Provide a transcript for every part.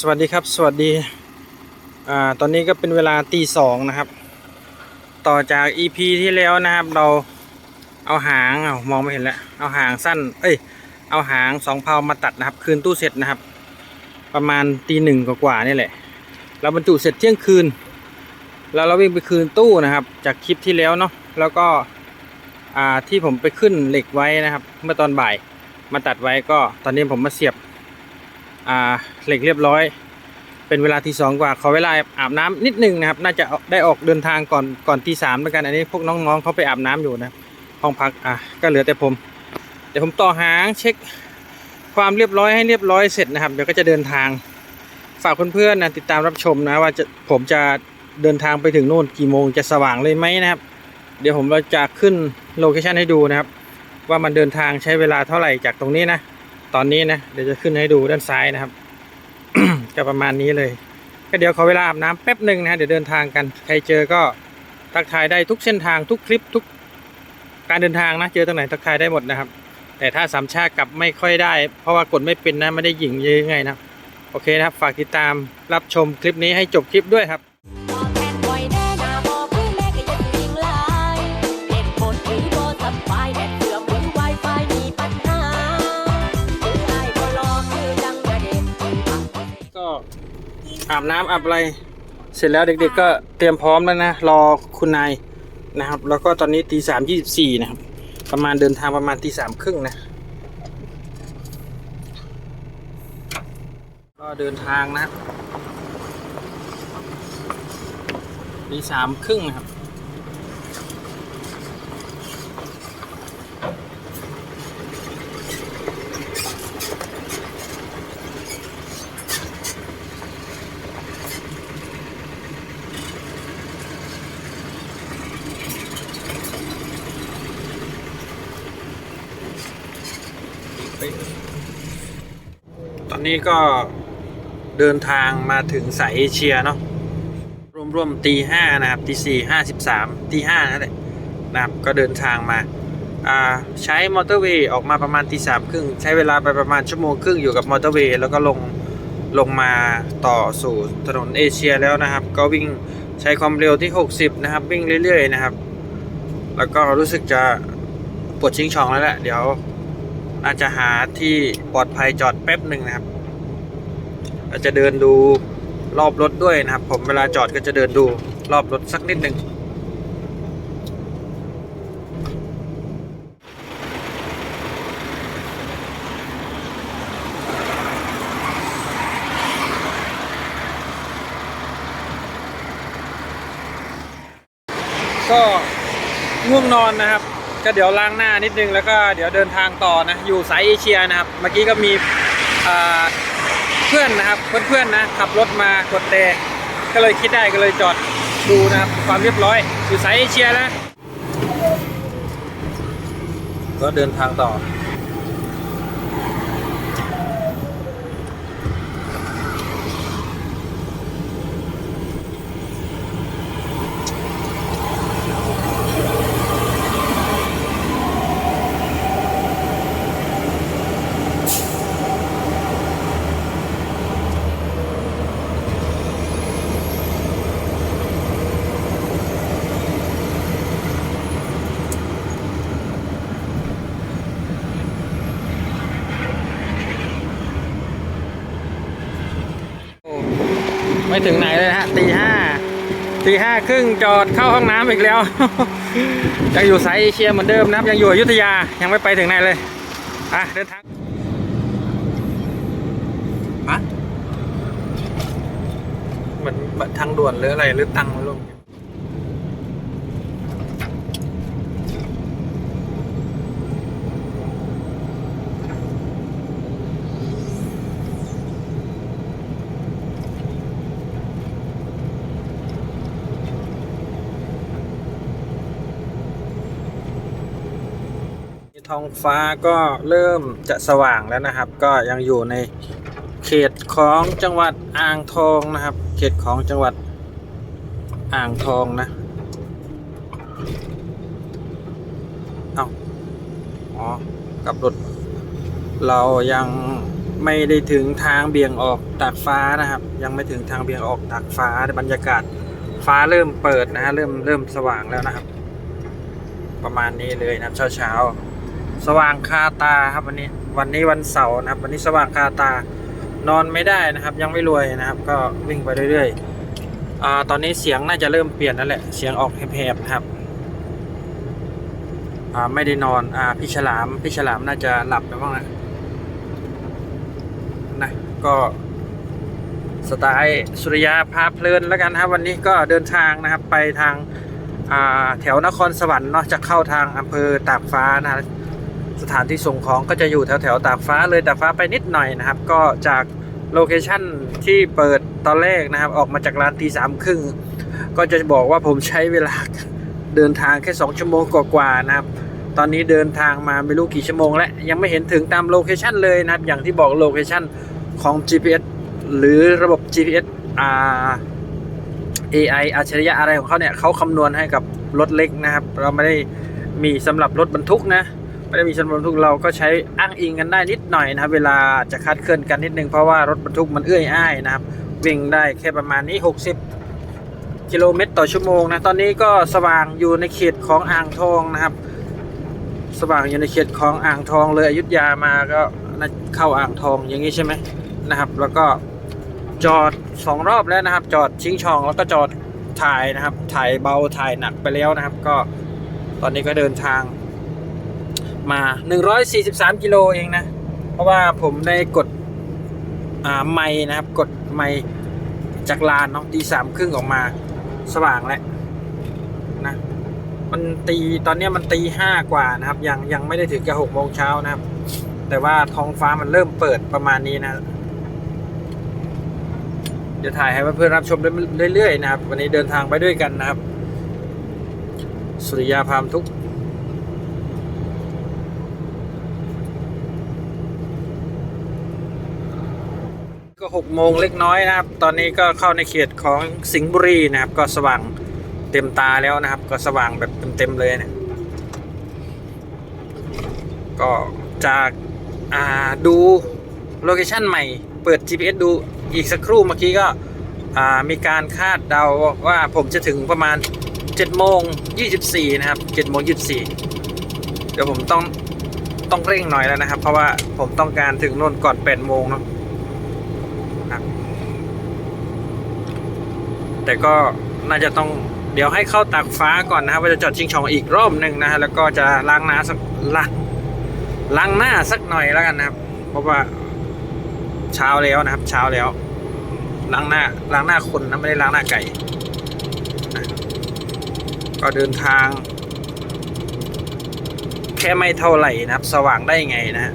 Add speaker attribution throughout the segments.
Speaker 1: สวัสดีครับ สวัสดีอ่าตอนนี้ก็เป็นเวลาตีสองนะครับ ต่อจาก EP ที่แล้วนะครับ เราเอาหางเอามองไม่เห็นแล้ว เอาหางสั้น เอ้ย เอาหางสองเพามาตัดนะครับ คืนตู้เสร็จนะครับ ประมาณตีหนึ่งกว่าๆนี่แหละ เราบรรจุเสร็จเที่ยงคืน แล้วเราวิ่งไปคืนตู้นะครับ จากคลิปที่แล้วเนาะ แล้วก็อ่าที่ผมไปขึ้นเหล็กไว้นะครับ เมื่อตอนบ่ายมาตัดไว้ก็ตอนนี้ผมมาเสียบ อ่าเหล็กเรียบร้อย เป็นเวลาที่สองกว่าขอเวลาอาบน้ำนิดนึงนะครับ น่าจะได้ออกเดินทางก่อนก่อนที่สามแล้วกันอันนี้พวกน้องๆเขาไปอาบน้ำอยู่นะห้องพักอะก็เหลือแต่ผมเดี๋ยวผมต่อหางเช็คความเรียบร้อยให้เรียบร้อยเสร็จนะครับเดี๋ยวก็จะเดินทางฝากเพื่อนๆนะติดตามรับชมนะว่าจะผมจะเดินทางไปถึงโน่นกี่โมงจะสว่างเลยไหมนะครับ เดี๋ยวผมเราจะขึ้นโลเคชันให้ดูนะครับ ว่ามันเดินทางใช้เวลาเท่าไหร่จากตรงนี้นะ ตอนนี้นะเดี๋ยวจะขึ้นให้ดูด้านซ้ายนะครับ ก็ประมาณนี้เลย ก็เดี๋ยวขอเวลาอาบน้ำแป๊บหนึ่งนะเดี๋ยวเดินทางกัน ใครเจอก็ทักทายได้ทุกเส้นทางทุกคลิปทุกการเดินทางนะ เจอตรงไหนทักทายได้หมดนะครับ แต่ถ้าสามชาติกลับไม่ค่อยได้ เพราะว่ากดไม่เป็นนะไม่ได้หยิงยอะไงนะโอเคนะครับ ฝากติดตามรับชมคลิปนี้ให้จบคลิปด้วยครับ
Speaker 2: อาบน้ำ
Speaker 1: อาบอะไร เสร็จแล้วเด็กๆก็เตรียมพร้อมแล้วนะ รอคุณนายนะครับ แล้วก็ตอนนี้ตีสามยี่สิบสี่นะครับ ประมาณเดินทางประมาณตีสามครึ่งนะ ก็เดินทางนะครับตีสามครึ่งนะครับ นนี้ก็เดินทางมาถึงสายเอเชียเนาะร่วมๆตีห้านะครับตีสี่ห้าสิบสามตีห้านั่นแหละนะครับก็เดินทางมาอ่าใช้มอเตอร์เวย์ออกมาประมาณตีสามครึ่งใช้เวลาไปประมาณชั่วโมงครึ่งอยู่กับมอเตอร์เวย์แล้วก็ลงลงมาต่อสู่ถนนเอเชียแล้วนะครับ ก็วิ่งใช้ความเร็วที่ 60 นะครับ วิ่งเรื่อย ๆ นะครับ แล้วก็รู้สึกจะปวดชิงช่องแล้วแหละ เดี๋ยวอาจจะหาที่ปลอดภัยจอดแป๊บหนึ่งนะครับ เราจะเดินดูรอบรถด้วยนะครับ ผมเวลาจอดก็จะเดินดูรอบรถสักนิดหนึ่งก็ง่วงนอนนะครับ ก็เดี๋ยวล้างหน้านิดนึงแล้วก็เดี๋ยวเดินทางต่อนะ อยู่สายเอเชียนะครับ เมื่อกี้ก็มีอ่า เพื่อนนะครับ เพื่อนๆนะขับรถมากดแต่ก็เลยคิดได้ก็เลยจอดดูนะครับความเรียบร้อยอยู่สายเอเชียนะ ก็เดินทางต่อ ไม่ถึงไหนเลยนะฮะตีห้า ตีห้าครึ่งจอดเข้าห้องน้ำอีกแล้ว ยังอยู่สายเอเชียเหมือนเดิมนะครับ ยังอยู่อยุธยายังไม่ไปถึงไหนเลยอะเดินทางฮะเหมือนทางด่วนหรืออะไรหรือตังลง ท้องฟ้าก็เริ่มจะสว่างแล้วนะครับ ก็ยังอยู่ในเขตของจังหวัดอ่างทองนะครับ เขตของจังหวัดอ่างทองนะเอาอ๋อกลับรถเรายังไม่ได้ถึงทางเบี่ยงออกตากฟ้านะครับ ยังไม่ถึงทางเบี่ยงออกตากฟ้าบรรยากาศฟ้าเริ่มเปิดนะฮะเริ่มเริ่มสว่างแล้วนะครับ ประมาณนี้เลยนะเช้าเช้า สว่างคาตาครับวันนี้ วันนี้วันเสาร์นะครับ วันนี้สว่างคาตานอนไม่ได้นะครับ ยังไม่รวยนะครับ ก็วิ่งไปเรื่อยๆอ่าตอนนี้เสียงน่าจะเริ่มเปลี่ยนแล้วแหละเสียงออกแหบๆนะครับอ่าไม่ได้นอนอ่าพี่ฉลามพี่ฉลามน่าจะหลับไปบ้างนะนะก็สไตล์สุริยาพาเพลินแล้วกันครับ วันนี้ก็เดินทางนะครับไปทางแถวนครสวรรค์เนาะจะเข้าทางอำเภอตากฟ้านะ สถานที่ส่งของก็จะอยู่แถวแถวตากฟ้าเลยตากฟ้าไปนิดหน่อยนะครับ ก็จากโลเคชั่นที่เปิดตอนแรกนะครับ ออกมาจากร้านตีสามครึ่งก็จะบอกว่าผมใช้เวลาเดินทางแค่ 2 ชั่วโมงกว่าๆนะครับ ตอนนี้เดินทางมาไม่รู้กี่ชั่วโมงแล้ว ยังไม่เห็นถึงตามโลเคชันเลยนะครับ อย่างที่บอกโลเคชันของ GPS หรือระบบ GPS อ่า AI อัจฉริยะอะไรของเขาเนี่ยเขาคำนวณให้กับรถเล็กนะครับ เราไม่ได้มีสำหรับรถบรรทุกนะ ไม่ได้มีสำหรับบรรทุกเราก็ใช้อ้างอิงกันได้นิดหน่อยนะครับ เวลาจะคาดเคลื่อนกันนิดนึงเพราะว่ารถบรรทุกมันเอื้อยอ้ายนะครับวิ่งได้แค่ประมาณนี้ 60 กิโลเมตรต่อชั่วโมงนะตอนนี้ก็สว่างอยู่ในเขตของอ่างทองนะครับ สว่างอยู่ในเขตของอ่างทองเลยอยุธยามาก็เข้าอ่างทองอย่างนี้ใช่ไหมนะครับ แล้วก็จอดสองรอบแล้วนะครับ จอดชิงช่องแล้วก็จอดถ่ายนะครับ ถ่ายเบาถ่ายหนักไปแล้วนะครับ ก็ตอนนี้ก็เดินทาง มา 143 กิโลเองนะ เพราะว่าผมได้กดไม่นะครับ กดไม่จากลานเนาะตีสามครึ่งออกมาสว่างแล้วนะ มันตีตอนนี้มันตีห้ากว่านะครับ ยังยังไม่ได้ถึงกับหกโมงเช้านะครับ แต่ว่าท้องฟ้ามันเริ่มเปิดประมาณนี้นะ เดี๋ยวถ่ายให้เพื่อนๆรับชมเรื่อยๆนะครับ วันนี้เดินทางไปด้วยกันนะครับ สุริยาพามทุก ข์ก็หกโมงเล็กน้อยนะครับ ตอนนี้ก็เข้าในเขตของสิงห์บุรีนะครับ ก็สว่างเต็มตาแล้วนะครับ ก็สว่างแบบเต็มๆเลยเนี่ยก็จากาดูโลเคชันใหม่ เปิด GPS ดูอีกสักครู่เมื่อกี้ก็มีการคาดเดาว่าผมจะถึงประมาณ7โมง24 นะครับ7โมง24 เดี๋ยวผมต้องต้องเร่งหน่อยแล้วนะครับ เพราะว่าผมต้องการถึงโน่นก่อน8โมงเนาะครับ แต่ก็น่าจะต้องเดี๋ยวให้เข้าตากฟ้าก่อนนะครับว่าจะจอดชิงช่องอีกรอบหนึ่งนะฮะแล้วก็จะล้างน้าสักล้างล้างหน้าสักหน่อยแล้วกันนะครับ เพราะว่าเช้าแล้วนะครับ เช้าแล้ว ล้างหน้าล้างหน้าคนนะไม่ได้ล้างหน้าไก่ ก็เดินทาง แค่ไม่เท่าไหร่นะครับ สว่างได้ไงนะฮะ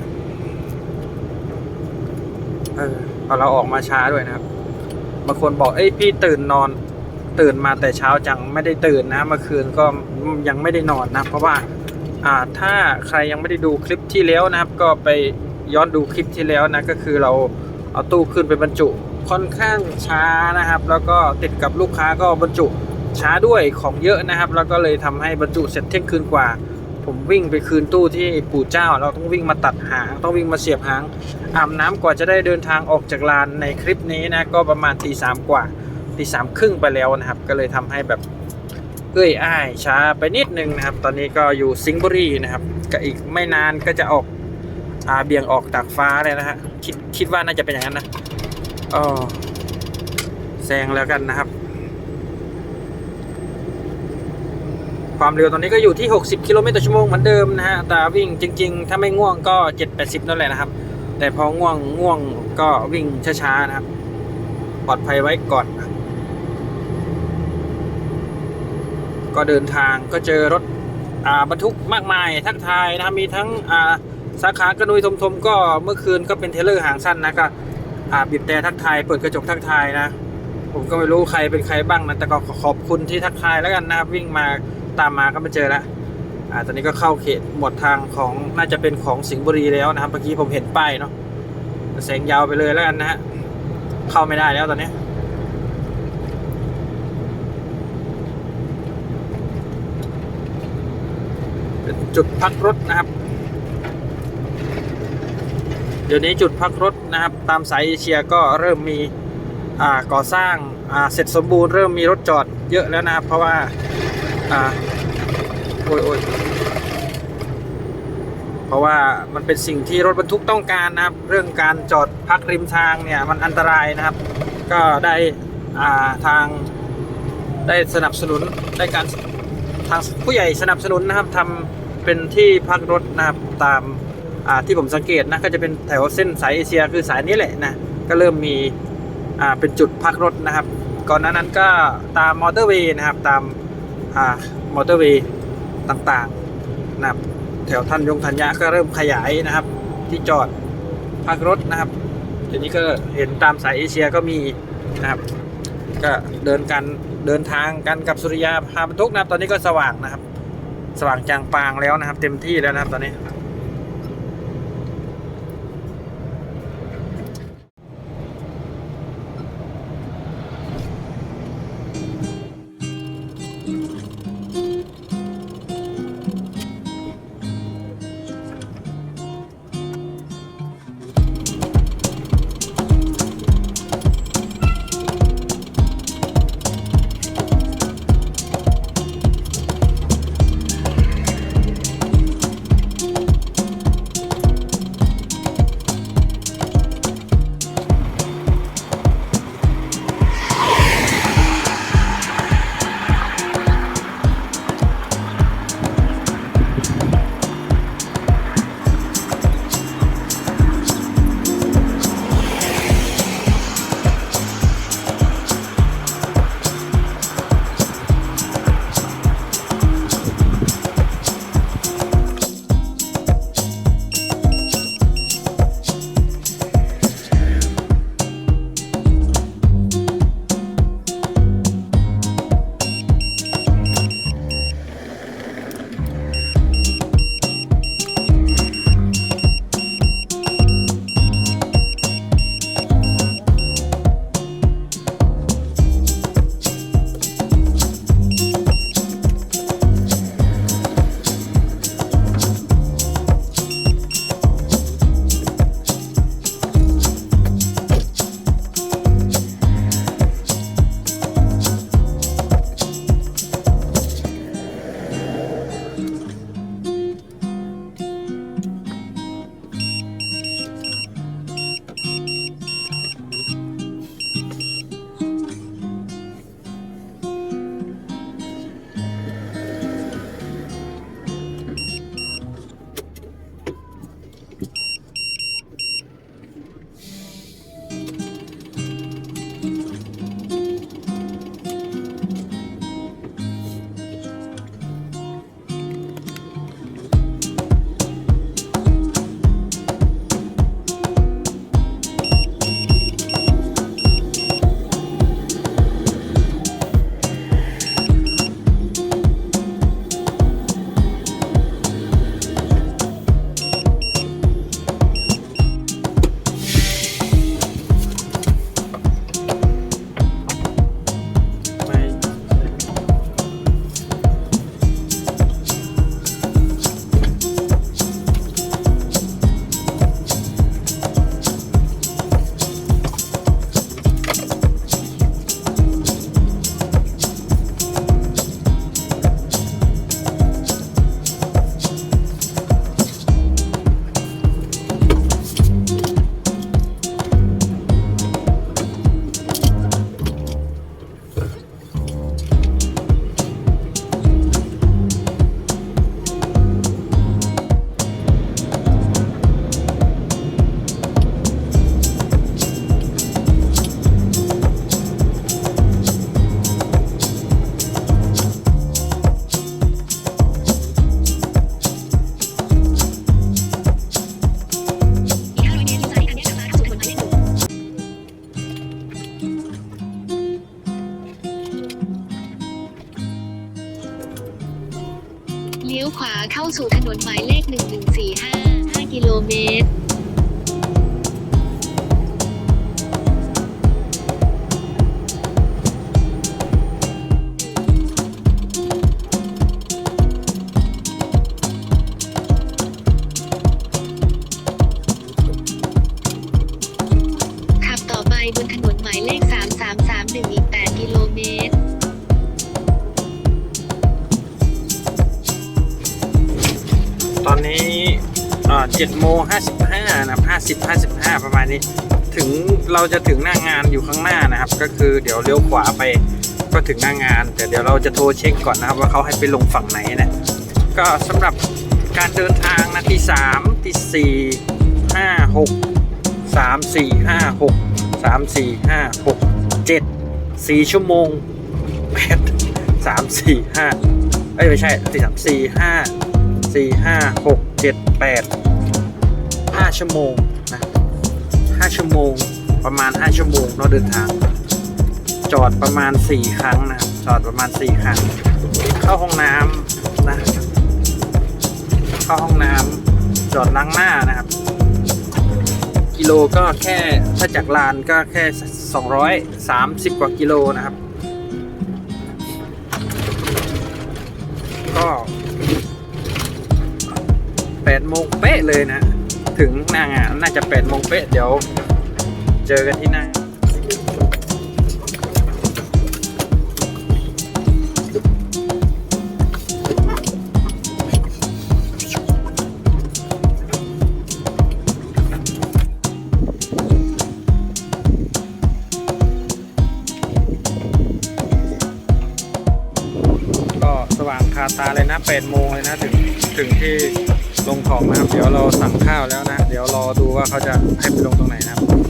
Speaker 1: เออพอเราออกมาช้าด้วยนะครับ บางคนบอกเอ้ยพี่ตื่นนอน ตื่นมาแต่เช้าจังไม่ได้ตื่นนะเมื่อคืนก็ยังไม่ได้นอนนะ เพราะว่าอ่าถ้าใครยังไม่ได้ดูคลิปที่แล้วนะครับ ก็ไปย้อนดูคลิปที่แล้วนะก็คือเราเอาตู้ขึ้นไปบรรจุค่อนข้างช้านะครับ แล้วก็ติดกับลูกค้าก็บรรจุช้าด้วยของเยอะนะครับ แล้วก็เลยทำให้บรรจุเสร็จเที่ยงคืนกว่า ผมวิ่งไปคืนตู้ที่ปู่เจ้า เราต้องวิ่งมาตัดหาง ต้องวิ่งมาเสียบหางอาบน้ำกว่าจะได้เดินทางออกจากลานในคลิปนี้นะก็ประมาณตีสามกว่าตีสามครึ่งไปแล้วนะครับ ก็เลยทำให้แบบเอ้ยอ้ายช้าไปนิดนึงนะครับ ตอนนี้ก็อยู่สิงห์บุรีนะครับก็อีกไม่นานก็จะออกอาเบี่ยงออกตากฟ้าเลยนะฮะคิดคิดว่าน่าจะเป็นอย่างนั้นนะอ๋อแซงแล้วกันนะครับ ความเร็วตอนนี้ก็อยู่ที่ 60 กิโลเมตรต่อชั่วโมงเหมือนเดิมนะฮะ แต่วิ่งจริง ๆ ถ้าไม่ง่วงก็ 7-80 นั่นแหละนะครับ แต่พอง่วงง่วงก็วิ่งช้าๆนะครับ ปลอดภัยไว้ก่อน ก็เดินทางก็เจอรถอ่าบรรทุกมากมายทักทายนะครับ มีทั้งอ่าสาขากระนุยทมทมก็เมื่อคืนก็เป็นเทเลอร์หางสั้นนะก็อ่าบีบแต่ทักทาย เปิดกระจกทักทายนะ ผมก็ไม่รู้ใครเป็นใครบ้างนะ แต่ก็ขอบคุณที่ทักทายแล้วกันนะครับวิ่งมา ตามมาก็ไม่เจอแล้วอ่าตอนนี้ก็เข้าเขตหมวดทางของน่าจะเป็นของสิงห์บุรีแล้วนะครับเมื่อกี้ผมเห็นป้ายเนาะแสงยาวไปเลยแล้วกันนะฮะเข้าไม่ได้แล้วตอนนี้เป็นจุดพักรถนะครับ เดี๋ยวนี้จุดพักรถนะครับ ตามสายเอเชียก็เริ่มมีอ่าก่อสร้างอ่าเสร็จสมบูรณ์เริ่มมีรถจอดเยอะแล้วนะครับ เพราะว่าอ่า โอ้ยโอ้ยเพราะว่ามันเป็นสิ่งที่รถบรรทุกต้องการนะครับ เรื่องการจอดพักริมทางเนี่ยมันอันตรายนะครับ ก็ได้อ่าทางได้สนับสนุนได้การทางผู้ใหญ่สนับสนุนนะครับทำเป็นที่พักรถนะครับตามอ่าที่ผมสังเกตนะก็จะเป็นแถวเส้นสายเอเชียคือสายนี้แหละนะก็เริ่มมีอ่าเป็นจุดพักรถนะครับ ก่อนหน้านั้นก็ตามมอเตอร์เวย์นะครับตามอ่ามอเตอร์เวย์ ต่างๆนะครับแถวท่านยงธัญญะก็เริ่มขยายนะครับ ที่จอดพักรถนะครับทีนี้ก็เห็นตามสายเอเชียก็มีนะครับ ก็เดินกันเดินทางกันกับสุริยาพาบรรทุกนะครับตอนนี้ก็สว่างนะครับ สว่างจางปางแล้วนะครับ เต็มที่แล้วนะครับตอนนี้
Speaker 3: อ
Speaker 1: นนี้เจ็ดโมงห้าสิบห้านะห้าสิบห้าสิบห้าประมาณนี้ ถึงเราจะถึงหน้างานอยู่ข้างหน้านะครับ ก็คือเดี๋ยวเลี้ยวขวาไปก็ถึงหน้างาน แต่เดี๋ยวเราจะโทรเช็คก่อนนะครับ ว่าเขาให้ไปลงฝั่งไหนนะก็สำหรับการเดินทางนะที่สามที่สี่ห้าหกสามสี่ห้าหกสามสี่ห้าหกเจ็ดสี่ชั่วโมงแปดสามสี่ห้าเอ้ยไม่ใช่สี่สามสี่ห้า สี่ห้าหกเจ็ดแปดห้าชั่วโมงนะห้าชั่วโมงประมาณห้าชั่วโมงเราเดินทาง จอดประมาณสี่ครั้งนะจอดประมาณสี่ครั้ง เข้าห้องน้ำนะเข้าห้องน้ำจอดล้างหน้านะครับ กิโลก็แค่ถ้าจากลานก็แค่230กว่ากิโลนะครับ โมงเป๊ะเลยนะ ถึงหน้างานน่าจะ8โมงเป๊ะเดี๋ยว เจอกันที่หน้าก็สว่างคาตาเลยนะ8โมงเลยนะ ถึงถึงที่ ลงของนะครับ เดี๋ยวเราสั่งข้าวแล้วนะ เดี๋ยวรอดูว่าเขาจะให้ไปลงตรงไหนนะครับ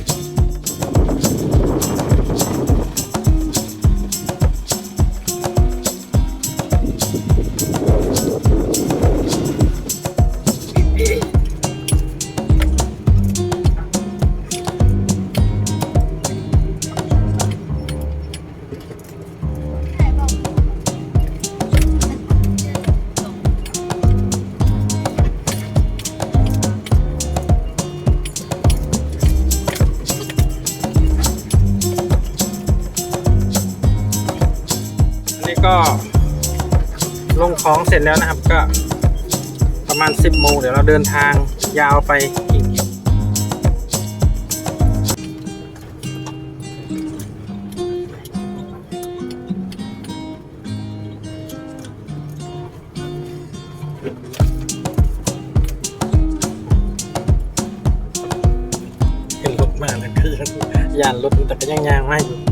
Speaker 1: เสร็จแล้วนะครับก็ประมาณ 10โมงเดี๋ยวเราเดินทางยาวไปอีกเห็นรถมากเลยคือยานรถแต่ก็ยังยางไม่อยู่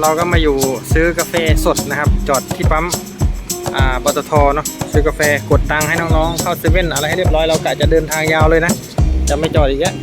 Speaker 1: เราก็มาอยู่ซื้อกาแฟสดนะครับ จอดที่ปั๊มอ่าปตทเนาะซื้อกาแฟกดตังค์ให้น้องๆเข้าเซเว่นอะไรให้เรียบร้อยเรากะจะเดินทางยาวเลยนะ จะไม่จอดอีกแล้ว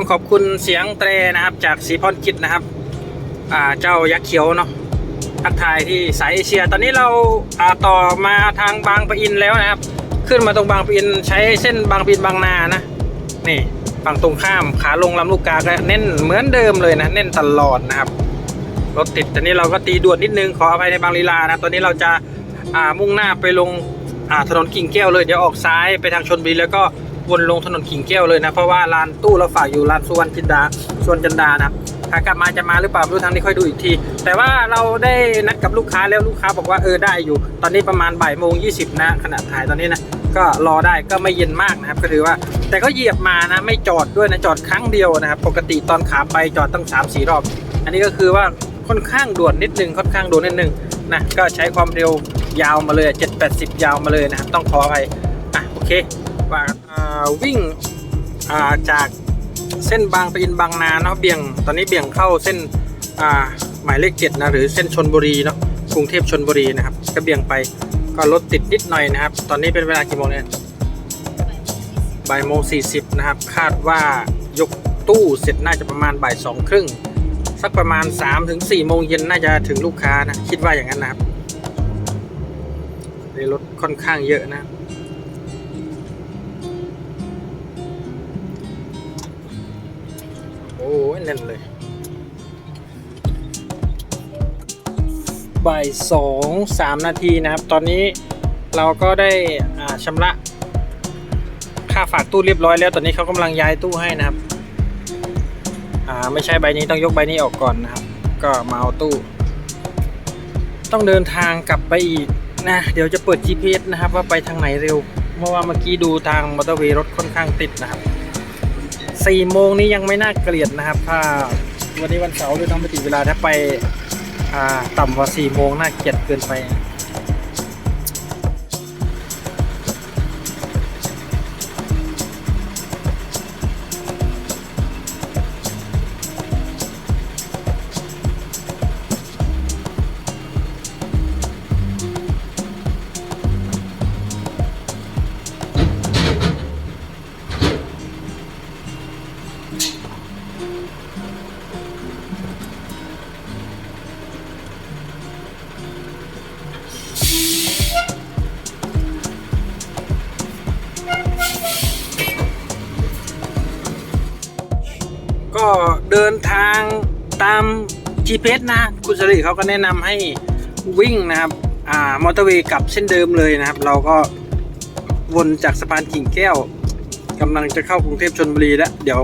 Speaker 4: ต้อง
Speaker 1: ขอบคุณเสียงเตรนะครับ จากสีพรคิดนะครับ อ่าเจ้ายักษ์เขียวเนาะทักทายที่สายเอเชีย ตอนนี้เราอ่าต่อมาทางบางปะอินแล้วนะครับ ขึ้นมาตรงบางปะอินใช้เส้นบางปะอินบางนานะนี่ฝั่งตรงข้ามขาลงลำลูกกาก็แน่นเหมือนเดิมเลยนะแน่นตลอดนะครับรถติดตอนนี้เราก็ตีด่วนนิดนึงขออภัยในบางลีลานะตอนนี้เราจะามุ่งหน้าไปลงถนนกิ่งแก้วเลยเดี๋ยวออกซ้ายไปทางชนบุรีแล้วก็ วนลงถนนกิ่งแก้วเลยนะ เพราะว่าลานตู้เราฝากอยู่ลานสุวรรณจินดาสุวรรณจันดานะครับขากลับมาจะมาหรือเปล่าไม่รู้ทางนี้ค่อยดูอีกที แต่ว่าเราได้นัดกับลูกค้าแล้วลูกค้าบอกว่าเออได้อยู่ ตอนนี้ประมาณบ่ายโมงยีนะขณะถ่ายตอนนี้นะก็รอได้ก็ไม่เย็นมากนะครับก็ถือว่า แต่ก็เหยียบมานะไม่จอดด้วยนะจอดครั้งเดียวนะครับ ปกติตอนขาไปจอดตั้ง3ามสี่รอบ อันนี้ก็คือว่าค่อนข้างด่วนนิดนึงค่อนข้างด่วนนิดนึงนะก็ใช้ความเร็วยาวมาเลย7 8 0 ยาวมาเลยนะครับต้องขอไปอะโอเค ว่าวิ่งจากเส้นบางปะอินบางนาเนาะเบี่ยงตอนนี้เบี่ยงเข้าเส้นหมายเลขเจ็ดนะหรือเส้นชนบุรีเนาะกรุงเทพชนบุรีนะครับก็เบี่ยงไปก็รถติดนิดหน่อยนะครับ ตอนนี้เป็นเวลากี่โมงเนี่ยบ่ายโมงสี่สิบนะครับ คาดว่ายกตู้เสร็จน่าจะประมาณบ่ายสองครึ่งสักประมาณ3าถึงสี่โมงเย็นน่าจะถึงลูกค้านะ คิดว่าอย่างนั้นนะครับในรถค่อนข้างเยอะนะ แน่นเลยบ่ายสองสามนาทีนะครับ ตอนนี้เราก็ได้ชำระค่าฝากตู้เรียบร้อยแล้ว ตอนนี้เขากำลังย้ายตู้ให้นะครับ อ่าไม่ใช่ใบนี้ต้องยกใบนี้ออกก่อนนะครับ ก็มาเอาตู้ ต้องเดินทางกลับไปอีกนะ เดี๋ยวจะเปิด GPS นะครับ ว่าไปทางไหนเร็ว เพราะว่าเมื่อกี้ดูทางมอเตอร์เวย์รถค่อนข้างติดนะครับ สี่โมงนี้ยังไม่น่าเกลียดนะครับ ถ้าวันนี้วันเสาร์ด้วยต้องไปติดเวลาถ้าไปต่ำกว่าสี่โมงน่าเกลียดเกินไป ก็เดินทางตาม GPS นะคุณสริเขาก็แนะนำให้วิ่งนะครับอ่ามอเตอร์เวย์กลับเส้นเดิมเลยนะครับ เราก็วนจากสะพานกิ่งแก้วกำลังจะเข้ากรุงเทพชนบุรีแล้วเดี๋ยว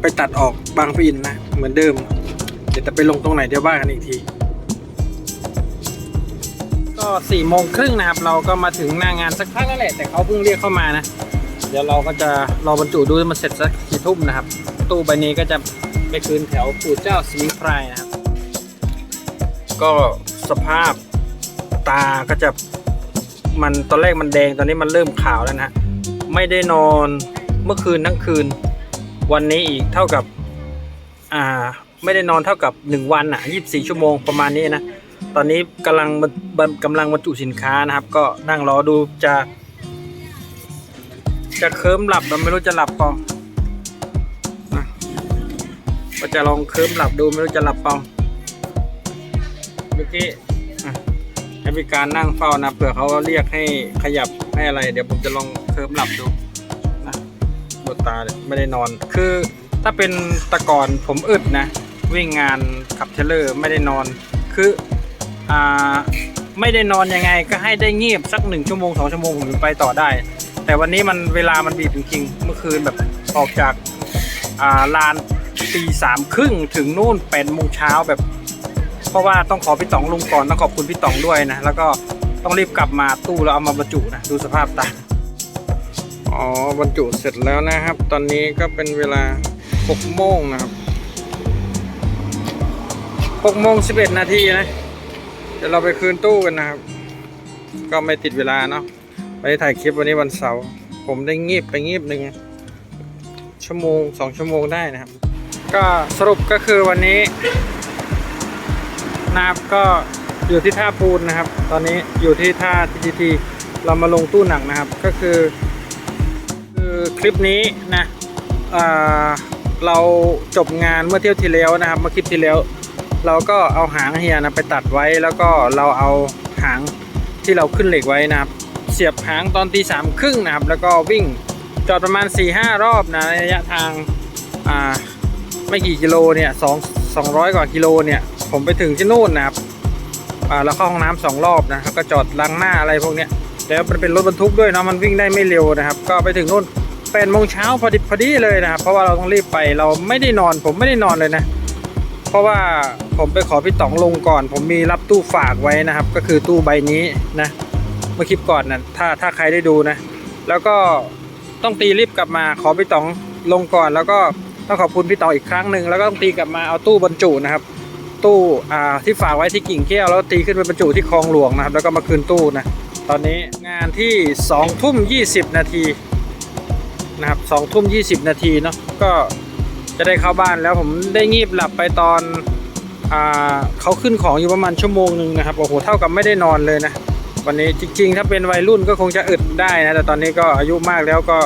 Speaker 1: ไปตัดออกบางปะอินนะ เหมือนเดิม เดี๋ยวจะไปลงตรงไหนเดี๋ยวว่ากันอีกที ก็สี่โมงครึ่งนะครับ เราก็มาถึงหน้างานสักพักแล้วแหละแต่เขาเพิ่งเรียกเข้ามานะ เดี๋ยวเราก็จะรอบรรจุดูมันเสร็จสักกี่ทุ่มนะครับ ตู้ใบนี้ก็จะไปคืนแถวปู่เจ้าสมิงพรนะครับ ก็สภาพตาก็จะมันตอนแรกมันแดงตอนนี้มันเริ่มขาวแล้วนะฮะไม่ได้นอนเมื่อคืนทั้งคืน วันนี้อีกเท่ากับอ่าไม่ได้นอนเท่ากับ 1 วันอะ24 ชั่วโมงประมาณนี้นะ ตอนนี้กำลังกำลังบรรจุสินค้านะครับ ก็นั่งรอดูจะ จะเคิมหลับเราไม่รู้จะหลับเปล่าก็จะลองเคิมหลับดูไม่รู้จะหลับเปล่าเมื่อกี้อะให้พิการนั่งเฝ้านะเผื่อเขาเรียกให้ขยับให้อะไร เดี๋ยวผมจะลองเคิมหลับดูนะบนตาไม่ได้นอน คือถ้าเป็นตะก่อนผมอึดนะ วิ่งงานขับเทรลเลอร์ไม่ได้นอน คืออ่าไม่ได้นอนยังไงก็ให้ได้เงียบสักหนึ่งชั่วโมงสองชั่วโมงผมไปต่อได้ แต่วันนี้มันเวลามันบีบจริงๆเมื่อคืนแบบออกจากอ่าลานตีสามครึ่งถึงนู่นแปดโมงเช้าแบบ เพราะว่าต้องขอพี่ต๋องลุงก่อนต้องขอบคุณพี่ต๋องด้วยนะ แล้วก็ต้องรีบกลับมาตู้แล้วเอามาบรรจุนะ ดูสภาพตาอ๋อบรรจุเสร็จแล้วนะครับ ตอนนี้ก็เป็นเวลา6โมงนะครับ6โมง11 นาทีนะ เดี๋ยวเราไปคืนตู้กันนะครับ ก็ไม่ติดเวลาเนาะ ไปถ่ายคลิปวันนี้วันเสาร์ผมได้งีบไปงีบหนึ่งชั่วโมงสองชั่วโมงได้นะครับ ก็สรุปก็คือวันนี้นะครับก็อยู่ที่ท่าปูนนะครับ ตอนนี้อยู่ที่ท่า TGT เรามาลงตู้หนักนะครับ ก็คือ คือคลิปนี้นะอ่าเราจบงานเมื่อเที่ยวที่แล้วนะครับ เมื่อคลิปที่แล้ว เราก็เอาหางเฮียนะไปตัดไว้แล้วก็เราเอาหางที่เราขึ้นเหล็กไว้นะครับ เสียบหางตอนตีสามครึ่งนะครับ แล้วก็วิ่งจอดประมาณ4ี่ห้ารอบนะในระยะทางอ่าไม่กี่กิโลเนี่ยสองสองร้อยกว่ากิโลเนี่ย ผมไปถึงที่นู่นนะครับอ่าแล้วเข้าห้องน้ำสองรอบนะแล้วก็จอดล้างหน้าอะไรพวกเนี้ยแล้วมันเป็นรถบรรทุกด้วยเนาะมันวิ่งได้ไม่เร็วนะครับ ก็ไปถึงนู่นแปดโมงเช้าพอดีพอดีเลยนะครับ เพราะว่าเราต้องรีบไปเราไม่ได้นอน ผมไม่ได้นอนเลยนะ เพราะว่าผมไปขอพี่ต๋องลงก่อน ผมมีรับตู้ฝากไว้นะครับ ก็คือตู้ใบนี้นะ มื่อคลิปก่อนนะถ้าถ้าใครได้ดูนะ แล้วก็ต้องตีรีบกลับมาขอพี่ต๋องลงก่อน แล้วก็ต้องขอบคุณพี่ต๋องอีกครั้งหนึ่งแล้วก็ต้องตีกลับมาเอาตู้บรรจุนะครับ ตู้อ่าที่ฝากไว้ที่กิ่งแก้วแล้วตีขึ้นไปบรรจุที่คลองหลวงนะครับ แล้วก็มาคืนตู้นะตอนนี้งานที่2ทุ่ม20 นาทีนะครับ2ทุ่ม20นาทีเนาะก็จะได้เข้าบ้านแล้วผมได้งีบหลับไปตอนอ่าเขาขึ้นของอยู่ประมาณชั่วโมงหนึ่งนะครับโอ้โหเท่ากับไม่ได้นอนเลยนะ วันนี้จริง ๆ ถ้าเป็นวัยรุ่นก็คงจะอึดได้นะ แต่ตอนนี้ก็อายุมากแล้วก็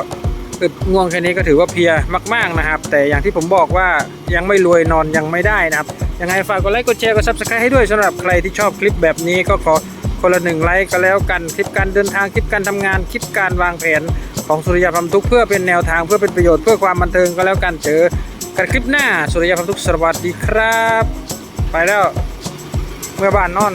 Speaker 1: อึดง่วงแค่นี้ก็ถือว่าเพียมาก ๆนะครับ แต่อย่างที่ผมบอกว่ายังไม่รวยนอนยังไม่ได้นะครับ ยังไงฝากกดไลค์กดแชร์กดซับสไครต์ให้ด้วยสำหรับใครที่ชอบคลิปแบบนี้ก็ขอคนละหนึ่งไลค์ก็แล้วกันคลิปการเดินทางคลิปการทำงานคลิปการวางแผนของสุริยาพัมทุกข์เพื่อเป็นแนวทางเพื่อเป็นประโยชน์เพื่อความบันเทิงก็แล้วกันเจอกันคลิปหน้าสุริยาพัมทุกข์สวัสดีครับ ไปแล้วเมื่อบ้านนอน